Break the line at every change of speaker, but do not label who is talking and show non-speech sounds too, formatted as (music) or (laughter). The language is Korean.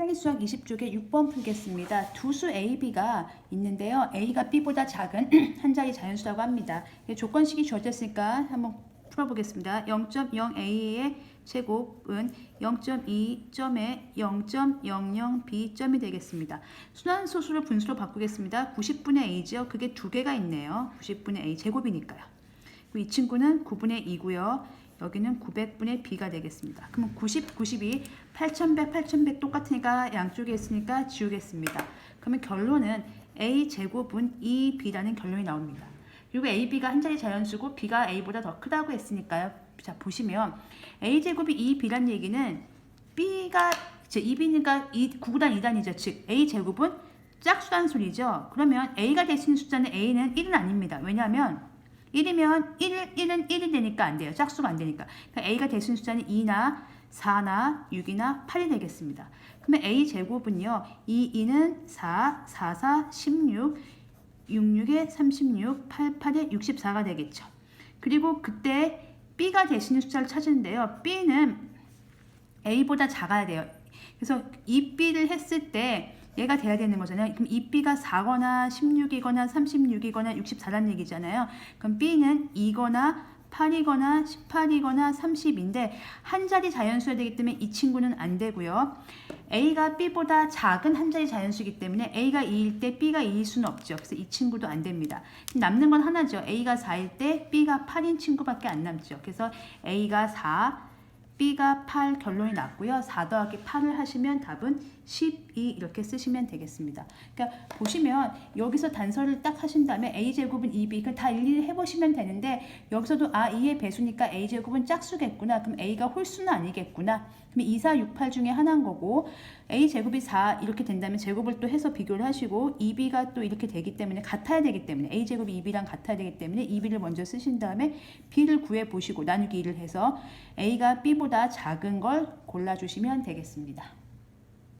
세상의 수학 20쪽에 6번 풀겠습니다. 두 수 A, B가 있는데요. A가 B보다 작은 (clears throat) 한 자리 자연수라고 합니다. 조건식이 주어졌으니까 한번 풀어보겠습니다. 0.0A의 제곱은 0.2점의 0.00B점이 되겠습니다. 순환소수를 분수로 바꾸겠습니다. 90분의 A죠. 그게 두 개가 있네요. 90분의 A 제곱이니까요. 이 친구는 9분의 2고요. 여기는 900분의 b가 되겠습니다. 그러면 90, 92, 8100, 8100 똑같으니까 양쪽에 있으니까 지우겠습니다. 그러면 결론은 a 제곱은 2b라는 결론이 나옵니다. 그리고 a, b가 한 자리 자연수고 b가 a보다 더 크다고 했으니까요. 자 보시면 a 제곱이 2b란 얘기는 b가 제 2b니까 2, 9구단 2단이죠. 즉 a 제곱은 짝수단 소리죠. 그러면 a가 될 수 있는 숫자는 a는 1은 아닙니다. 왜냐하면 1이면 1, 1은 1이 되니까 안 돼요. 짝수가 안 되니까. 그러니까 A가 있는 숫자는 2나 4나 6이나 8이 되겠습니다. 그러면 A 제곱은요. 2, 2는 4, 4, 4, 16, 6, 6에 36, 8, 8에 64가 되겠죠. 그리고 그때 B가 있는 숫자를 찾으는데요. B는 A보다 작아야 돼요. 그래서 이 B를 했을 때 얘가 돼야 되는 거잖아요. 그럼 이 B가 4거나 16이거나 36이거나 64란 얘기잖아요. 그럼 B는 2거나 8이거나 18이거나 30인데 한 자리 자연수야 되기 때문에 이 친구는 안 되고요. A가 B보다 작은 한 자리 자연수이기 때문에 A가 2일 때 B가 2일 수는 없죠. 그래서 이 친구도 안 됩니다. 남는 건 하나죠. A가 4일 때 B가 8인 친구밖에 안 남죠. 그래서 A가 4, B가 8 결론이 났고요. 4 더하기 8을 하시면 답은 12 이렇게 쓰시면 되겠습니다. 그러니까 보시면 여기서 단서를 딱 하신 다음에 A제곱은 2B 그다 일일이 해보시면 되는데 여기서도 아 2의 배수니까 A제곱은 짝수겠구나. 그럼 A가 홀수는 아니겠구나. 그럼 2, 4, 6, 8 중에 하나인 거고 A제곱이 4 이렇게 된다면 제곱을 또 해서 비교를 하시고 2B가 또 이렇게 되기 때문에 같아야 되기 때문에 A제곱이 2B랑 같아야 되기 때문에 2B를 먼저 쓰신 다음에 B를 구해 보시고 나누기 2를 해서 A가 B 보다 작은 걸 골라주시면 되겠습니다.